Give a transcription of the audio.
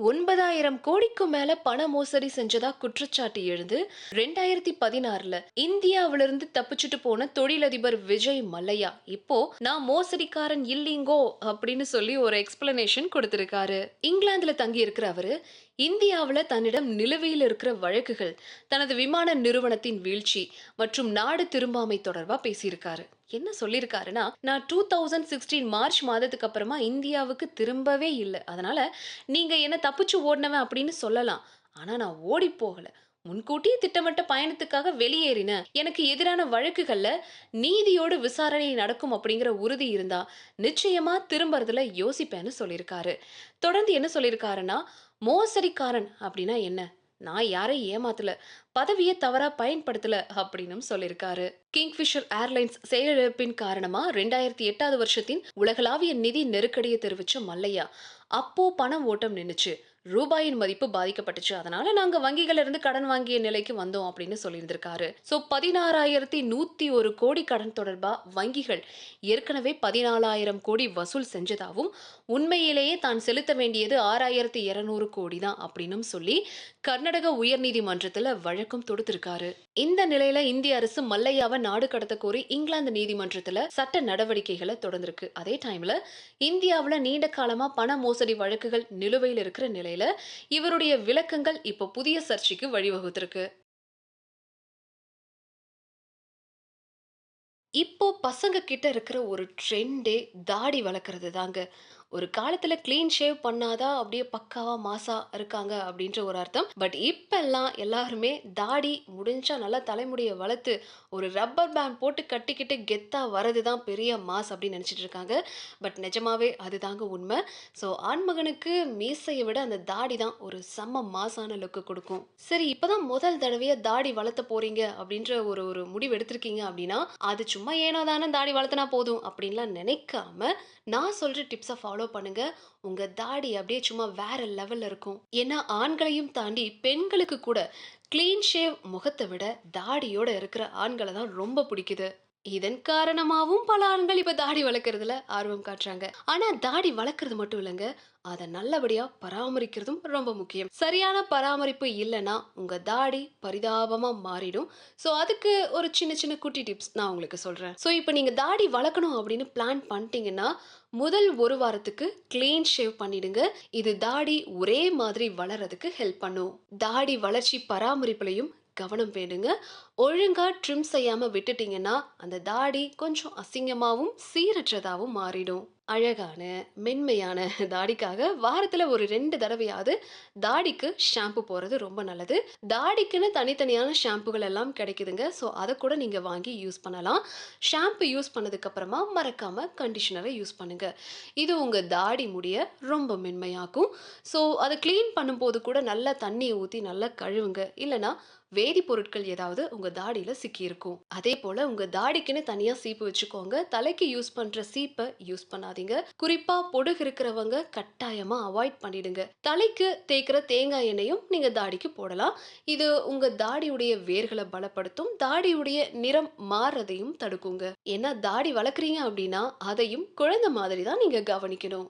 ஒன்பதாயிரம் கோடிக்கும் மேல பண மோசடி செஞ்சதா குற்றச்சாட்டு எழுந்து ரெண்டாயிரத்தி பதினாறுல இந்தியாவிலிருந்து தப்பிச்சுட்டு போன தொழிலதிபர் விஜய் மல்லையா. இப்போ நான் மோசடிக்காரன் இல்லீங்கோ அப்படின்னு சொல்லி ஒரு எக்ஸ்பிளனேஷன் கொடுத்திருக்காரு. இங்கிலாந்துல தங்கி இருக்கிற அவரு இந்தியாவுல தன்னிடம் நிலுவையில் இருக்கிற வழக்குகள் தனது விமான நிறுவனத்தின் வீழ்ச்சி மற்றும் நாடு திரும்பாமை தொடர்பா பேசியிருக்காரு. என்ன சொல்லியிருக்காருன்னா நான் டூ தௌசண்ட் சிக்ஸ்டீன் மார்ச் மாதத்துக்கு அப்புறமா இந்தியாவுக்கு திரும்பவே இல்லை. அதனால நீங்கள் என்ன தப்பிச்சு ஓடினவன் அப்படின்னு சொல்லலாம். ஆனால் நான் ஓடி போகல. முன்கூட்டியே திட்டமிட்ட பயணத்துக்காக வெளியேறின. எனக்கு எதிரான வழக்குகள்ல நீதியோடு விசாரணை நடக்கும் அப்படிங்கிற உறுதி இருந்தா நிச்சயமா திரும்புறதுல யோசிப்பேன்னு சொல்லியிருக்காரு தொடர்ந்து என்ன சொல்லியிருக்காருன்னா மோசடிக்காரன் அப்படின்னா என்ன? நான் யாரையும் ஏமாத்தல பதவியை தவறா பயன்படுத்தல அப்படின்னும் சொல்லியிருக்காரு கிங்ஃபிஷர் ஏர்லைன்ஸ் செயலிழப்பின் காரணமா ரெண்டாயிரத்தி எட்டாவது வருஷத்தின் உலகளாவிய நிதி நெருக்கடியை தெரிவிச்ச மல்லையா. அப்போ பணம் ஓட்டம் நின்னுச்சு. ரூபாயின் மதிப்பு பாதிக்கப்பட்டுச்சு. அதனால நாங்க வங்கிகள் இருந்து கடன் வாங்கிய நிலைக்கு வந்தோம் அப்படின்னு சொல்லியிருந்திருக்காரு. சோ பதினாறாயிரத்தி நூத்தி ஒரு கோடி கடன் தொடர்பா வங்கிகள் ஏற்கனவே பதினாலாயிரம் கோடி வசூல் செஞ்சதாகவும் உண்மையிலேயே தான் செலுத்த வேண்டியது ஆறாயிரத்தி இருநூறு கோடி தான் அப்படின்னும் சொல்லி கர்நாடக உயர்நீதிமன்றத்துல வழக்கம் தொடுத்திருக்காரு. இந்த நிலையில இந்திய அரசு மல்லையாவை நாடு கடத்த கோரி இங்கிலாந்து நீதிமன்றத்துல சட்ட நடவடிக்கைகளை தொடர்ந்திருக்கு. அதே டைம்ல இந்தியாவுல நீண்ட காலமா பண மோசடி வழக்குகள் நிலுவையில் இருக்கிற நிலையில இவருடைய விளக்கங்கள் இப்போ புதிய சர்ச்சைக்கு வழிவகுத்திருக்கு. இப்போ பசங்க கிட்ட இருக்கிற ஒரு ட்ரெண்டே தாடி வளர்க்குறது தாங்க ஒரு காலத்துல க்ளீன் ஷேவ் பண்ணாதான் அப்படியே பக்காவா மாசா இருக்காங்க அப்படின்ற ஒரு அர்த்தம். பட் இப்பெல்லாம் எல்லாருமே தாடி முடிஞ்சா நல்லா தலைமுடியை வளர்த்து ஒரு ரப்பர் பேண்ட் போட்டு கட்டிக்கிட்டு கெத்தா வரது தான் பெரிய மாஸ் அப்படின்னு நினைச்சிட்டு இருக்காங்க. பட் நிஜமாவே அதுதாங்க உண்மை. ஸோ ஆண்மகனுக்கு மீசையை விட அந்த தாடி தான் ஒரு செம்ம மாசான லுக்கு கொடுக்கும். சரி இப்போதான் முதல் தடவையா தாடி வளர்த்த போறீங்க அப்படின்ற ஒரு ஒரு முடிவு எடுத்திருக்கீங்க அப்படின்னா அது சும்மா ஏனோ தானே தாடி வளர்த்தனா போதும் அப்படின்லாம் நினைக்காம நான் சொல்ற டிப்ஸை ஃபாலோ ஃபாலோ பண்ணுங்க. உங்க தாடி அப்படியே சும்மா வேற லெவல்ல இருக்கும். ஏன்னா ஆண்களையும் தாண்டி பெண்களுக்கு கூட க்ளீன் ஷேவ் முகத்தை விட தாடியோட இருக்கிற ஆண்களை தான் ரொம்ப பிடிக்குது. இதன் காரணமாகவும் பல ஆண்கள் இப்ப தாடி வளர்க்கறதுல ஆர்வம் காட்டுறாங்க. ஆனா தாடி வளர்க்கறது மட்டும் இல்லைங்க. அதை நல்லபடியா பராமரிக்கிறதும் ரொம்ப முக்கியம். சரியான பராமரிப்பு இல்லைன்னா உங்க தாடி பரிதாபமா மாறிடும். ஸோ அதுக்கு ஒரு சின்ன சின்ன குட்டி டிப்ஸ் நான் உங்களுக்கு சொல்றேன். ஸோ இப்போ நீங்க தாடி வளர்க்கணும் அப்படின்னு பிளான் பண்ணிட்டீங்கன்னா முதல் ஒரு வாரத்துக்கு க்ளீன் ஷேவ் பண்ணிடுங்க. இது தாடி ஒரே மாதிரி வளர்றதுக்கு ஹெல்ப் பண்ணும். தாடி வளர்ச்சி பராமரிப்புலையும் கவனம் வேணுங்க. ஒழுங்காக ட்ரிம் செய்யாமல் விட்டுட்டீங்கன்னா அந்த தாடி கொஞ்சம் அசிங்கமாகவும் சீரற்றதாகவும் மாறிடும். அழகான மென்மையான தாடிக்காக வாரத்தில் ஒரு ரெண்டு தடவையாவது தாடிக்கு ஷாம்பு போகிறது ரொம்ப நல்லது. தாடிக்குன்னு தனித்தனியான ஷாம்புகள் எல்லாம் கிடைக்குதுங்க. ஸோ அதை கூட நீங்கள் வாங்கி யூஸ் பண்ணலாம். ஷாம்பு யூஸ் பண்ணதுக்கப்புறமா மறக்காமல் கண்டிஷனரை யூஸ் பண்ணுங்கள் இது உங்கள் தாடி முடிய ரொம்ப மென்மையாக்கும். ஸோ அதை க்ளீன் பண்ணும்போது கூட நல்லா தண்ணியை ஊற்றி நல்லா கழுவுங்க. இல்லைன்னா வேதிப்பொருட்கள் ஏதாவது உங்க தாடியில சிக்கியிருக்கும். அதே போல உங்க தாடிக்குன்னு தனியா சீப்பு வச்சுக்கோங்க. தலைக்கு யூஸ் பண்ற சீப்பை யூஸ் பண்ணாதீங்க. குறிப்பா பொடுகு இருக்கிறவங்க கட்டாயமா அவாய்ட் பண்ணிடுங்க. தலைக்கு தேய்க்கிற தேங்காய் எண்ணெயும் நீங்க தாடிக்கு போடலாம். இது உங்க தாடியுடைய வேர்களை பலப்படுத்தும். தாடியுடைய நிறம் மாறுறதையும் தடுக்குங்க. ஏன்னா தாடி வளர்க்குறீங்க அப்படின்னா அதையும் குழந்தை மாதிரி தான் நீங்க கவனிக்கணும்.